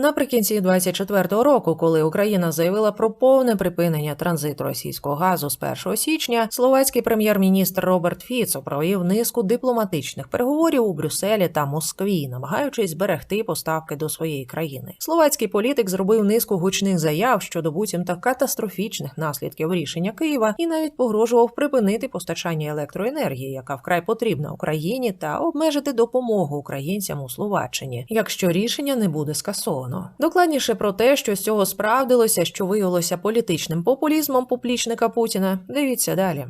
Наприкінці 24-го року, коли Україна заявила про повне припинення транзиту російського газу з 1 січня, словацький прем'єр-міністр Роберт Фіцо провів низку дипломатичних переговорів у Брюсселі та Москві, намагаючись зберегти поставки до своєї країни. Словацький політик зробив низку гучних заяв щодо буцімто катастрофічних наслідків рішення Києва і навіть погрожував припинити постачання електроенергії, яка вкрай потрібна Україні, та обмежити допомогу українцям у Словаччині, якщо рішення не буде скасовано. Докладніше про те, що з цього справдилося, що виявилося політичним популізмом публічника Путіна. Дивіться далі.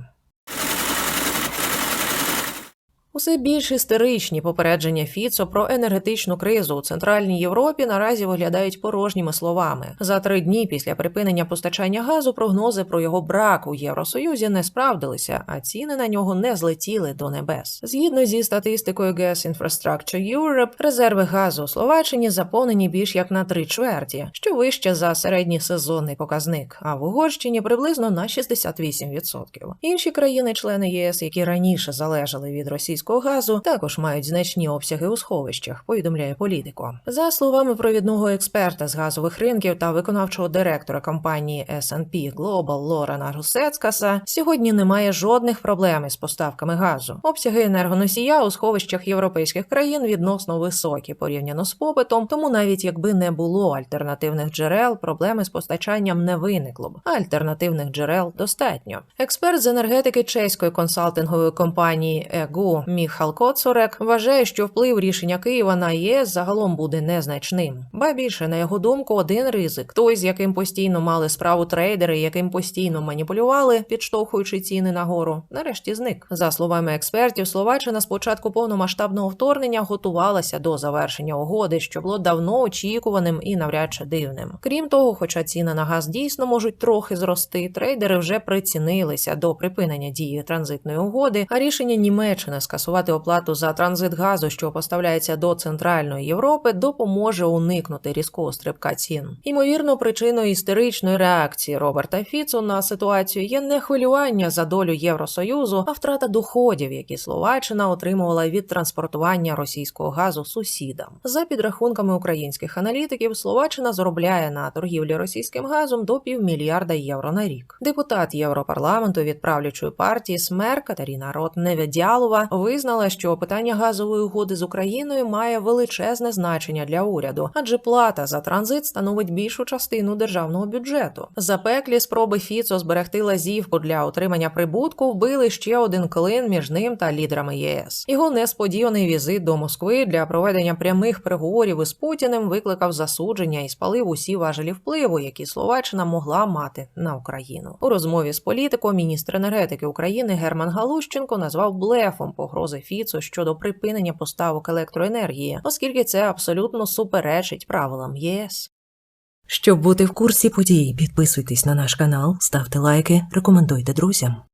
Усе більш істеричні попередження Фіцо про енергетичну кризу у центральній Європі наразі виглядають порожніми словами. За три дні після припинення постачання газу прогнози про його брак у Євросоюзі не справдилися, а ціни на нього не злетіли до небес. Згідно зі статистикою Gas Infrastructure Europe, резерви газу у Словаччині заповнені більш як на три чверті, що вище за середній сезонний показник, а в Угорщині приблизно на 68%. Інші країни-члени ЄС, які раніше залежали від російського газу, також мають значні обсяги у сховищах, повідомляє політико. За словами провідного експерта з газових ринків та виконавчого директора компанії S&P Global Лорена Русецкаса, сьогодні немає жодних проблем із поставками газу. Обсяги енергоносія у сховищах європейських країн відносно високі порівняно з попитом, тому навіть якби не було альтернативних джерел, проблеми з постачанням не виникло б. Альтернативних джерел достатньо. Експерт з енергетики чеської консалтингової компанії ЕГУ Міхал Коцурек вважає, що вплив рішення Києва на ЄС загалом буде незначним. Ба більше, на його думку, один ризик: той, з яким постійно мали справу трейдери, яким постійно маніпулювали, підштовхуючи ціни нагору, нарешті зник. За словами експертів, Словаччина з початку повномасштабного вторгнення готувалася до завершення угоди, що було давно очікуваним і навряд чи дивним. Крім того, хоча ціни на газ дійсно можуть трохи зрости, трейдери вже прицінилися до припинення дії транзитної угоди, а рішення Німеччини скасувати оплату за транзит газу, що поставляється до центральної Європи, допоможе уникнути різкого стрибка цін. Ймовірно, причиною істеричної реакції Роберта Фіцу на ситуацію є не хвилювання за долю Євросоюзу, а втрата доходів, які Словаччина отримувала від транспортування російського газу сусідам. За підрахунками українських аналітиків, Словаччина заробляє на торгівлі російським газом до півмільярда євро на рік. Депутат Європарламенту від правлячої партії СМЕР Катерина Рот-Неведялова визнала, що питання газової угоди з Україною має величезне значення для уряду, адже плата за транзит становить більшу частину державного бюджету. Запеклі спроби Фіцо зберегти лазівку для отримання прибутку вбили ще один клин між ним та лідерами ЄС. Його несподіваний візит до Москви для проведення прямих переговорів із Путіним викликав засудження і спалив усі важелі впливу, які Словаччина могла мати на Україну. У розмові з політиком міністр енергетики України Герман Галущенко назвав блефом погрози Фіцу щодо припинення поставок електроенергії, оскільки це абсолютно суперечить правилам ЄС. Щоб бути в курсі подій, підписуйтесь на наш канал, ставте лайки, рекомендуйте друзям.